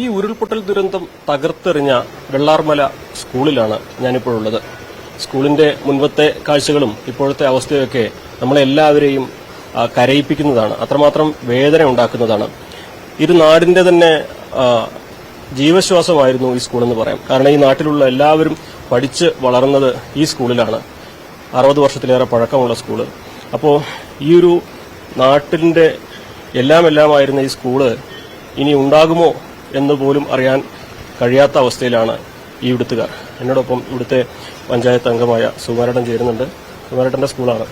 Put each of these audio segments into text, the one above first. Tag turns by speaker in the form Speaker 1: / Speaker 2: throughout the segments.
Speaker 1: ഈ ഉരുൾപൊട്ടൽ ദുരന്തം തകർത്തെറിഞ്ഞ വെള്ളാർമല സ്കൂളിലാണ് ഞാനിപ്പോഴുള്ളത്. സ്കൂളിന്റെ മുൻപത്തെ കാഴ്ചകളും ഇപ്പോഴത്തെ അവസ്ഥയൊക്കെ നമ്മളെല്ലാവരെയും കരയിപ്പിക്കുന്നതാണ്. അത്രമാത്രം വേദന ഉണ്ടാക്കുന്നതാണ്. ഇരു നാടിന്റെ തന്നെ ജീവശ്വാസമായിരുന്നു ഈ സ്കൂളെന്ന് പറയാം. കാരണം ഈ നാട്ടിലുള്ള എല്ലാവരും പഠിച്ച് വളർന്നത് ഈ സ്കൂളിലാണ്. അറുപത് വർഷത്തിലേറെ പഴക്കമുള്ള സ്കൂൾ. അപ്പോൾ ഈ ഒരു നാട്ടിന്റെ എല്ലാം എല്ലാമായിരുന്ന ഈ സ്കൂൾ ഇനി ഉണ്ടാകുമോ എന്ന് പോലും അറിയാൻ കഴിയാത്ത അവസ്ഥയിലാണ് ഈ ഇവിടുത്തുകാർ. എന്നോടൊപ്പം ഇവിടുത്തെ പഞ്ചായത്ത് അംഗമായ സുമാരടൻ ചേരുന്നുണ്ട്. സുമാരട്ടന്റെ സ്കൂളാണ്.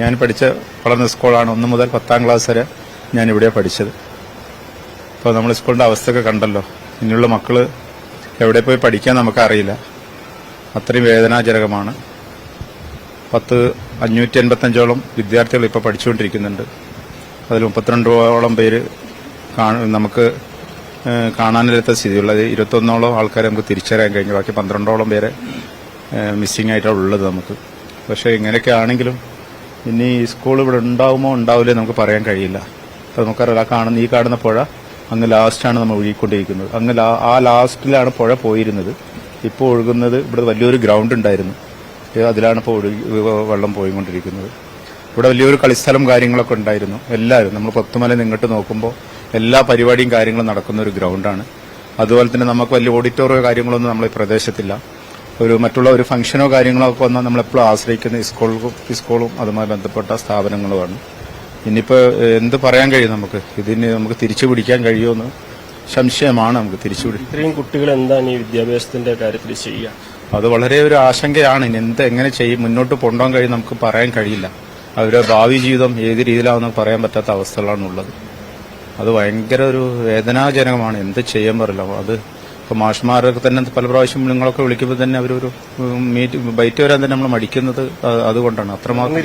Speaker 2: ഞാൻ പഠിച്ച വളർന്ന സ്കൂളാണ് ഒന്ന് മുതൽ പത്താം ക്ലാസ് വരെ ഞാൻ ഇവിടെ പഠിച്ചത്. അപ്പോൾ നമ്മൾ സ്കൂളിന്റെ അവസ്ഥയൊക്കെ കണ്ടല്ലോ. ഇനിയുള്ള മക്കൾ എവിടെ പോയി പഠിക്കാൻ നമുക്കറിയില്ല. അത്രയും വേദനാജനകമാണ്. പത്ത് അഞ്ഞൂറ്റി എൺപത്തഞ്ചോളം വിദ്യാർത്ഥികൾ ഇപ്പോൾ പഠിച്ചുകൊണ്ടിരിക്കുന്നുണ്ട്. അതിൽ മുപ്പത്തിരണ്ടോളം പേര് നമുക്ക് കാണാനില്ലാത്ത സ്ഥിതിയുള്ളത്. ഇരുപത്തൊന്നോളം ആൾക്കാരെ നമുക്ക് തിരിച്ചറിയാൻ കഴിഞ്ഞു. ബാക്കി പന്ത്രണ്ടോളം പേരെ മിസ്സിംഗ് ആയിട്ടാണ് ഉള്ളത് നമുക്ക്. പക്ഷേ ഇങ്ങനെയൊക്കെ ആണെങ്കിലും ഇനി ഈ സ്കൂൾ ഇവിടെ ഉണ്ടാവുമോ ഉണ്ടാവില്ലേ നമുക്ക് പറയാൻ കഴിയില്ല. അപ്പം നമുക്കറിയാം ആ കാണുന്ന ഈ കാണുന്ന പുഴ അങ്ങ് ലാസ്റ്റാണ് നമ്മൾ ഒഴുകിക്കൊണ്ടിരിക്കുന്നത്. അങ്ങ് ആ ലാസ്റ്റിലാണ് പുഴ പോയിരുന്നത്. ഇപ്പോൾ ഒഴുകുന്നത് ഇവിടെ വലിയൊരു ഗ്രൗണ്ട് ഉണ്ടായിരുന്നു. അതിലാണ് ഇപ്പോൾ ഒഴുകി വെള്ളം പോയിക്കൊണ്ടിരിക്കുന്നത്. ഇവിടെ വലിയൊരു കളിസ്ഥലം കാര്യങ്ങളൊക്കെ ഉണ്ടായിരുന്നു. എല്ലാവരും നമ്മൾ പത്തുമല നിങ്ങോട്ട് നോക്കുമ്പോൾ എല്ലാ പരിപാടിയും കാര്യങ്ങളും നടക്കുന്ന ഒരു ഗ്രൗണ്ടാണ്. അതുപോലെ തന്നെ നമുക്ക് വലിയ ഓഡിറ്റോറിയോ കാര്യങ്ങളൊന്നും നമ്മൾ പ്രദേശത്തില്ല. ഒരു മറ്റുള്ള ഒരു ഫംഗ്ഷനോ കാര്യങ്ങളോ ഒക്കെ വന്നാൽ നമ്മളെപ്പോഴും ആശ്രയിക്കുന്ന സ്കൂളും സ്കൂളും അതുമായി ബന്ധപ്പെട്ട സ്ഥാപനങ്ങളുമാണ്. ഇനിയിപ്പോൾ എന്ത് പറയാൻ കഴിയും നമുക്ക്? ഇതിന് നമുക്ക് തിരിച്ചു പിടിക്കാൻ കഴിയുമെന്ന് സംശയമാണ് നമുക്ക് തിരിച്ചു
Speaker 1: ഇത്രയും കുട്ടികൾ എന്താണ് ഈ വിദ്യാഭ്യാസത്തിന്റെ കാര്യത്തിൽ ചെയ്യുക?
Speaker 2: അത് വളരെ ഒരു ആശങ്കയാണ്. ഇനി എന്ത് എങ്ങനെ ചെയ്യും? മുന്നോട്ട് കൊണ്ടുപോകാൻ കഴിയും നമുക്ക് പറയാൻ കഴിയില്ല. അവരുടെ ഭാവി ജീവിതം ഏത് രീതിയിലാണെന്ന് പറയാൻ പറ്റാത്ത അവസ്ഥകളാണ് ഉള്ളത്. അത് ഭയങ്കര ഒരു വേദനാജനകമാണ്. എന്ത് ചെയ്യാൻ പറയില്ല അത് ഇപ്പോൾ മാഷ്മാരൊക്കെ തന്നെ പല പ്രാവശ്യം നിങ്ങളൊക്കെ വിളിക്കുമ്പോൾ തന്നെ അവരൊരു മീറ്റ് ബൈറ്റ് വരാൻ തന്നെ നമ്മൾ മടിക്കുന്നത് അതുകൊണ്ടാണ്. അത്രമാത്രം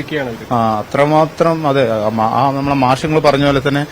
Speaker 2: ആ അത്രമാത്രം അതെ ആ ആ നമ്മളെ മാഷങ്ങൾ പറഞ്ഞ പോലെ തന്നെ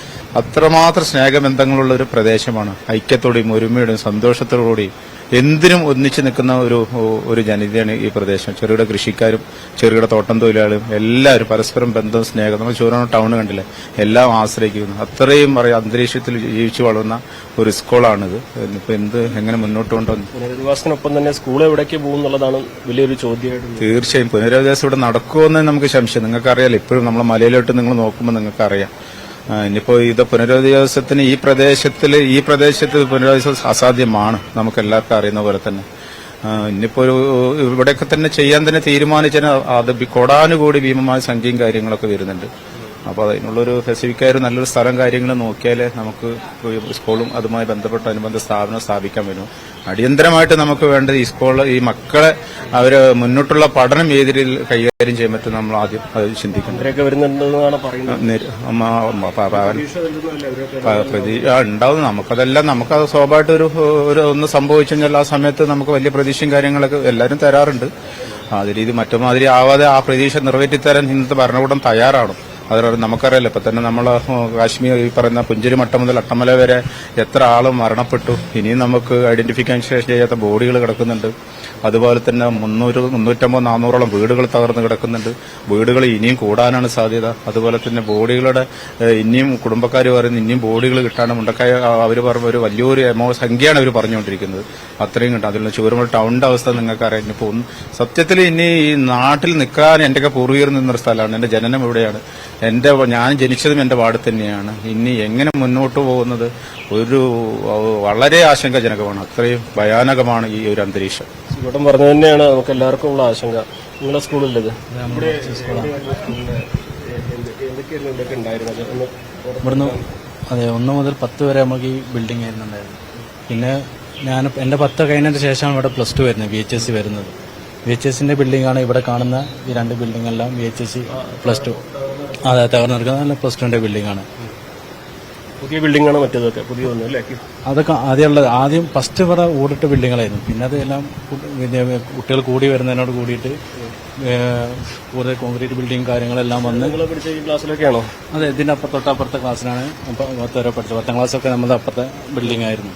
Speaker 2: അത്രമാത്രം സ്നേഹബന്ധങ്ങളുള്ള ഒരു പ്രദേശമാണ്. ഐക്യത്തോടെയും ഒരുമയോടെയും സന്തോഷത്തോടുകൂടിയും എന്തിനും ഒന്നിച്ചു നിൽക്കുന്ന ഒരു ഒരു ജനതയാണ് ഈ പ്രദേശം. ചെറുകിട കൃഷിക്കാരും ചെറുകിട തോട്ടം തൊഴിലാളികളും എല്ലാവരും പരസ്പരം ബന്ധം സ്നേഹം. നമ്മൾ ചൂരണ ടൗൺ കണ്ടില്ലേ? എല്ലാം ആശ്രയിക്കുന്നു. അത്രയും പറയാം അന്തരീക്ഷത്തിൽ ജീവിച്ചു വളർന്ന ഒരു സ്കൂളാണിത്. ഇപ്പൊ എന്ത് എങ്ങനെ മുന്നോട്ട് കൊണ്ടുവന്നു?
Speaker 1: പുനരധിവാസത്തിനൊപ്പം തന്നെ സ്കൂൾ എവിടേക്ക് പോകും എന്നുള്ളതാണ് വലിയൊരു ചോദ്യമായിട്ട്
Speaker 2: തീർച്ചയായും പുനരധിവാസം ഇവിടെ നടക്കുമെന്ന് നമുക്ക് സംശയം. നിങ്ങൾക്കറിയാലോ ഇപ്പോഴും നമ്മളെ മലയിലോട്ട് നിങ്ങൾ നോക്കുമ്പോൾ നിങ്ങൾക്കറിയാം. ഇനിയിപ്പോ ഇത് പുനരധിവാസത്തിന് ഈ പ്രദേശത്തിൽ ഈ പ്രദേശത്ത് പുനരധിവാസം അസാധ്യമാണ്. നമുക്ക് എല്ലാവർക്കും അറിയുന്ന പോലെ തന്നെ. ഇനിയിപ്പോ ഒരു ഇവിടെയൊക്കെ തന്നെ ചെയ്യാൻ തന്നെ തീരുമാനിച്ചാൽ അത് കൊടാനുകൂടി ഭീമമായ സംഖ്യയും കാര്യങ്ങളൊക്കെ വരുന്നുണ്ട്. അപ്പോൾ അതിനുള്ളൊരു സ്പെസിഫിക്കായ ഒരു നല്ലൊരു സ്ഥലം കാര്യങ്ങൾ നോക്കിയാലേ നമുക്ക് സ്കൂളും അതുമായി ബന്ധപ്പെട്ട അനുബന്ധ സ്ഥാപനം സ്ഥാപിക്കാൻ പറ്റും. അടിയന്തരമായിട്ട് നമുക്ക് വേണ്ടത് ഈ സ്കൂൾ ഈ മക്കളെ അവർ മുന്നോട്ടുള്ള പഠനം ഏത് രീതിയിൽ കൈകാര്യം ചെയ്യാൻ പറ്റും നമ്മൾ ആദ്യം അത് ആ, ഉണ്ടാവും. നമുക്കതെല്ലാം നമുക്കത് സ്വാഭാവികമായിട്ട് ഒരു ഒരു ഒന്ന് സംഭവിച്ചു കഴിഞ്ഞാൽ ആ സമയത്ത് നമുക്ക് വലിയ പ്രതീക്ഷയും കാര്യങ്ങളൊക്കെ എല്ലാവരും തരാറുണ്ട്. അത് രീതി മറ്റുമാതിരി ആവാതെ ആ പ്രതീക്ഷ നിറവേറ്റിത്തരാൻ ഇന്നത്തെ ഭരണകൂടം തയ്യാറാണ്. അത് നമുക്കറിയാലോ ഇപ്പൊ തന്നെ നമ്മൾ കാശ്മീർ ഈ പറയുന്ന പുഞ്ചിരി മട്ടം മുതൽ അട്ടമല വരെ എത്ര ആളും മരണപ്പെട്ടു. ഇനിയും നമുക്ക് ഐഡന്റിഫിക്കേഷൻ ചെയ്യാത്ത ബോഡികൾ കിടക്കുന്നുണ്ട്. അതുപോലെ തന്നെ മുന്നൂറ് മുന്നൂറ്റമ്പത് നാനൂറോളം വീടുകൾ തകർന്നു കിടക്കുന്നുണ്ട്. വീടുകൾ ഇനിയും കൂടാനാണ് സാധ്യത. അതുപോലെ തന്നെ ബോഡികളുടെ ഇനിയും കുടുംബക്കാർ പറയുന്നത് ഇനിയും ബോഡികൾ കിട്ടാണ് മുണ്ടക്കായ അവർ പറഞ്ഞ ഒരു വലിയൊരു എമൗണ്ട് സംഖ്യയാണ് അവർ പറഞ്ഞുകൊണ്ടിരിക്കുന്നത്. അത്രയും കിട്ടും. അതിലുള്ള ചൂരമൽ ടൗണിന്റെ അവസ്ഥ നിങ്ങൾക്കറിയാം. അറിയാം ഇനിയിപ്പോ സത്യത്തിൽ ഇനി ഈ നാട്ടിൽ നിൽക്കാൻ എന്റെയൊക്കെ പൂർവീകർ നിന്നൊരു സ്ഥലമാണ്. എന്റെ ജനനം ഇവിടെയാണ്. എന്റെ ഞാൻ ജനിച്ചതും എന്റെ വാർഡ് തന്നെയാണ്. ഇനി എങ്ങനെ മുന്നോട്ട് പോകുന്നത് ഒരു വളരെ ആശങ്കാജനകമാണ്. അത്രയും ഭയാനകമാണ് ഈ ഒരു അന്തരീക്ഷം.
Speaker 1: ഇവിടെ പറഞ്ഞു തന്നെയാണ്. നമുക്ക് എല്ലാവർക്കും ഉള്ള ആശങ്ക. നിങ്ങളുടെ സ്കൂളില്ലത്
Speaker 3: ഇവിടുന്ന് അതെ ഒന്ന് മുതൽ പത്ത് വരെ നമുക്ക് ഈ ബിൽഡിംഗ് ആയിരുന്നു ഉണ്ടായിരുന്നത് പിന്നെ ഞാൻ എന്റെ പത്ത് കഴിഞ്ഞതിന് ശേഷമാണ് ഇവിടെ പ്ലസ് ടു വരുന്നത് വി എച്ച് എസ് സി വരുന്നത് വി എച്ച് എസിന്റെ ബിൽഡിംഗ് ആണ് ഇവിടെ കാണുന്ന ഈ രണ്ട് ബിൽഡിംഗ് എല്ലാം V H S C plus two അതെ തകർന്നെടുക്കുന്ന പ്ലസ് ടുവിന്റെ ബിൽഡിംഗ് ആണ്.
Speaker 1: പുതിയ ബിൽഡിംഗാണ് മറ്റേതൊക്കെ? പുതിയ ഒന്നും അല്ലേ?
Speaker 3: അതൊക്കെ ആദ്യമുള്ളത്. ആദ്യം ഫസ്റ്റ് ഇവിടെ ഓടിട്ട ബിൽഡിങ്ങുകളായിരുന്നു പിന്നെ അതെല്ലാം കുട്ടികൾ കൂടി വരുന്നതിനോട് കൂടിയിട്ട് കൂടുതൽ കോൺക്രീറ്റ് ബിൽഡിംഗ് കാര്യങ്ങളെല്ലാം വന്ന്
Speaker 1: പഠിച്ച ഈ ക്ലാസ്സിലൊക്കെയാണോ
Speaker 3: അതെ ഇതിന്റെ അപ്പുറത്ത് തൊട്ടപ്പുറത്തെ ക്ലാസ്സിലാണ് പത്ത് വരെ പഠിച്ചത്. പത്താം ക്ലാസ്സൊക്കെ നമ്മുടെ അപ്പുറത്തെ ബിൽഡിംഗ് ആയിരുന്നു.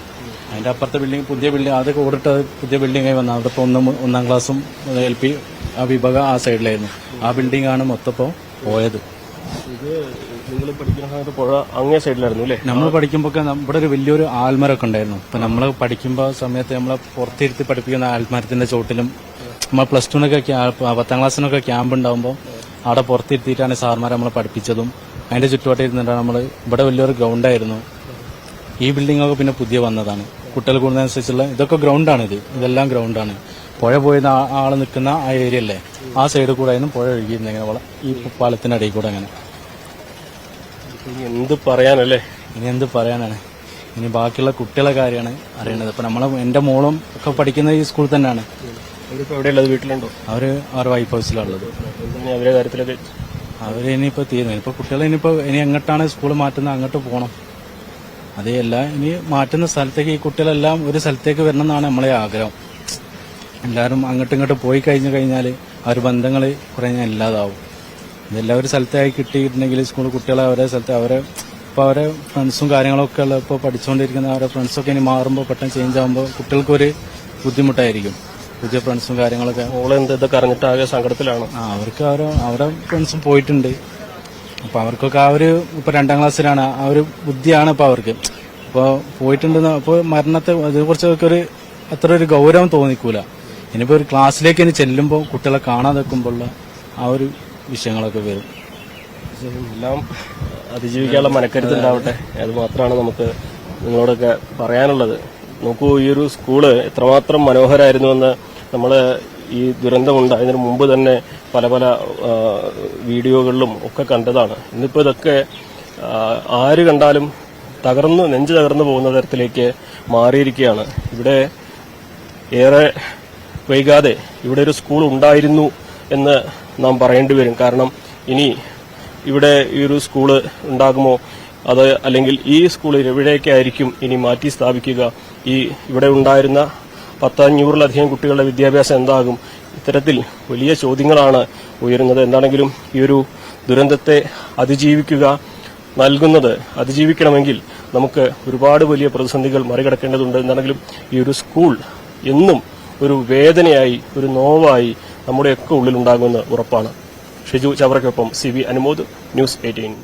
Speaker 3: അതിന്റെ അപ്പുറത്തെ ബിൽഡിംഗ് പുതിയ ബിൽഡിംഗ് അതൊക്കെ ഓടിട്ട് പുതിയ ബിൽഡിംഗ് ആയി വന്ന അവിടെ ഇപ്പോൾ ഒന്നും ഒന്നാം ക്ലാസ്സും എൽ പി ആ വിഭാഗം ആ സൈഡിലായിരുന്നു ആ ബിൽഡിംഗ് ആണ് മൊത്തം ഇപ്പോൾ പോയത്.
Speaker 1: പഠിക്കുന്ന അങ്ങേ സൈഡിലായിരുന്നു
Speaker 3: നമ്മൾ പഠിക്കുമ്പോൾ ഇവിടെ ഒരു വലിയൊരു ആൽമരൊക്കെ ഉണ്ടായിരുന്നു. അപ്പൊ നമ്മൾ പഠിക്കുമ്പോൾ സമയത്ത് നമ്മളെ പുറത്തിരുത്തി പഠിപ്പിക്കുന്ന ആൽമരത്തിന്റെ ചോട്ടിലും നമ്മൾ പ്ലസ് ടുവിനൊക്കെ പത്താം ക്ലാസ്സിനൊക്കെ ക്യാമ്പ് ഉണ്ടാകുമ്പോൾ അവിടെ പുറത്തിരുത്തിയിട്ടാണ് സാർമാർ നമ്മളെ പഠിപ്പിച്ചതും. അതിന്റെ ചുറ്റുവട്ടം ഇരുന്നിട്ടാണ് നമ്മൾ ഇവിടെ വലിയൊരു ഗ്രൗണ്ടായിരുന്നു ഈ ബിൽഡിംഗ് ഒക്കെ പിന്നെ പുതിയ വന്നതാണ്. കുട്ടികൾ കൂടുന്നതനുസരിച്ചുള്ള ഇതൊക്കെ ഗ്രൗണ്ടാണ് ഇത് ഇതെല്ലാം ഗ്രൗണ്ടാണ് പുഴ പോയിരുന്ന ആൾ നിൽക്കുന്ന ആ ഏരിയ അല്ലേ? ആ സൈഡിൽ കൂടെ ആയിരുന്നു പുഴ ഒഴുകിയിരുന്നത് ഇങ്ങനെ ഈ പാലത്തിന്റെ അടിയിൽ കൂടെ അങ്ങനെ.
Speaker 1: ഇനി എന്ത് പറയാനല്ലേ?
Speaker 3: ഇനി എന്ത് പറയാനാണ്? ഇനി ബാക്കിയുള്ള കുട്ടികളെ കാര്യമാണ് അറിയണത് ഇപ്പൊ നമ്മളെ എന്റെ മോളും ഒക്കെ പഠിക്കുന്ന ഈ സ്കൂളിൽ തന്നെയാണ്.
Speaker 1: എവിടെയുള്ളത്? വീട്ടിലുണ്ടോ?
Speaker 3: അവർ അവരുടെ വൈഫ് ഹൗസിലുള്ളത്
Speaker 1: അവരെ കാര്യത്തിലൊക്കെ?
Speaker 3: അവർ ഇനിയിപ്പോ തീരുമാനം. ഇപ്പൊ കുട്ടികളെ ഇനിയിപ്പോ ഇനി എങ്ങോട്ടാണ് സ്കൂൾ മാറ്റുന്നത്? അങ്ങോട്ട് പോകണം അതേയല്ല ഇനി മാറ്റുന്ന സ്ഥലത്തേക്ക് ഈ കുട്ടികളെല്ലാം ഒരു സ്ഥലത്തേക്ക് വരണം എന്നാണ് നമ്മളെ ആഗ്രഹം. എല്ലാവരും അങ്ങോട്ടും ഇങ്ങോട്ടും പോയി കഴിഞ്ഞു കഴിഞ്ഞാൽ ആ ഒരു ബന്ധങ്ങൾ കുറേ ഞാൻ ഇല്ലാതാവും. ഇതെല്ലാം ഒരു സ്ഥലത്തായി കിട്ടിയിട്ടുണ്ടെങ്കിൽ സ്കൂൾ കുട്ടികളെ അവരെ സ്ഥലത്ത് അവരെ ഇപ്പോൾ അവരെ ഫ്രണ്ട്സും കാര്യങ്ങളൊക്കെ ഉള്ള ഇപ്പോൾ പഠിച്ചുകൊണ്ടിരിക്കുന്ന അവരെ ഫ്രണ്ട്സൊക്കെ ഇനി മാറുമ്പോൾ പെട്ടെന്ന് ചേഞ്ച് ആകുമ്പോൾ കുട്ടികൾക്കൊരു ബുദ്ധിമുട്ടായിരിക്കും. പുതിയ ഫ്രണ്ട്സും കാര്യങ്ങളൊക്കെ.
Speaker 1: ഓൾ എന്ത് ഇതൊക്കെ അറിഞ്ഞിട്ട് ആകെ സങ്കടത്തിലാണ്?
Speaker 3: ആ അവർക്ക് അവരെ അവരുടെ ഫ്രണ്ട്സും പോയിട്ടുണ്ട്. അപ്പോൾ അവർക്കൊക്കെ ആ ഒരു ഇപ്പോൾ രണ്ടാം ക്ലാസ്സിലാണ്. ആ ഒരു ബുദ്ധിയാണ് ഇപ്പോൾ അവർക്ക്. അപ്പോൾ പോയിട്ടുണ്ടെന്ന് അപ്പോൾ മരണത്തെ അതിനെക്കുറിച്ചൊക്കെ ഒരു അത്ര ഒരു ഗൗരവം തോന്നിക്കൂല. ഇനിയിപ്പോ ഒരു ക്ലാസ്സിലേക്ക് ഇനി ചെല്ലുമ്പോൾ കുട്ടികളെ കാണാതെ വെക്കുമ്പോഴുള്ള ആ ഒരു വിഷയങ്ങളൊക്കെ വരും.
Speaker 1: എല്ലാം അതിജീവിക്കാനുള്ള മനക്കരുത്ത് ഉണ്ടാവട്ടെ അത് മാത്രമാണ് നമുക്ക് നിങ്ങളോടൊക്കെ പറയാനുള്ളത്. നോക്കൂ ഈ ഒരു സ്കൂൾ എത്രമാത്രം മനോഹരമായിരുന്നുവെന്ന് നമ്മൾ ഈ ദുരന്തമുണ്ടായതിനു മുമ്പ് തന്നെ പല പല വീഡിയോകളിലും ഒക്കെ കണ്ടതാണ്. ഇന്നിപ്പോൾ ഇതൊക്കെ ആര് കണ്ടാലും തകർന്ന് നെഞ്ച് തകർന്നു പോകുന്ന തരത്തിലേക്ക് മാറിയിരിക്കുകയാണ്. ഇവിടെ ഏറെ വൈകാതെ ഇവിടെ ഒരു സ്കൂൾ ഉണ്ടായിരുന്നു എന്ന് നാം പറയേണ്ടി വരും. കാരണം ഇനി ഇവിടെ ഈ ഒരു സ്കൂൾ ഉണ്ടാകുമോ? അത് അല്ലെങ്കിൽ ഈ സ്കൂൾ എവിടേക്കായിരിക്കും ഇനി മാറ്റി സ്ഥാപിക്കുക? ഈ ഇവിടെ ഉണ്ടായിരുന്ന പത്തഞ്ഞൂറിലധികം കുട്ടികളുടെ വിദ്യാഭ്യാസം എന്താകും? ഇത്തരത്തിൽ വലിയ ചോദ്യങ്ങളാണ് ഉയരുന്നത്. എന്താണെങ്കിലും ഈ ഒരു ദുരന്തത്തെ അതിജീവിക്കുക നൽകുന്നത് അതിജീവിക്കണമെങ്കിൽ നമുക്ക് ഒരുപാട് വലിയ പ്രതിസന്ധികൾ മറികടക്കേണ്ടതുണ്ട്. എന്താണെങ്കിലും ഈ ഒരു സ്കൂൾ എന്നും ഒരു വേദനയായി ഒരു നോവായി നമ്മുടെയൊക്കെ ഉള്ളിലുണ്ടാകുമെന്ന് ഉറപ്പാണ്. ഷിജു ചവറയ്ക്കൊപ്പം C V Anumod news eighteen.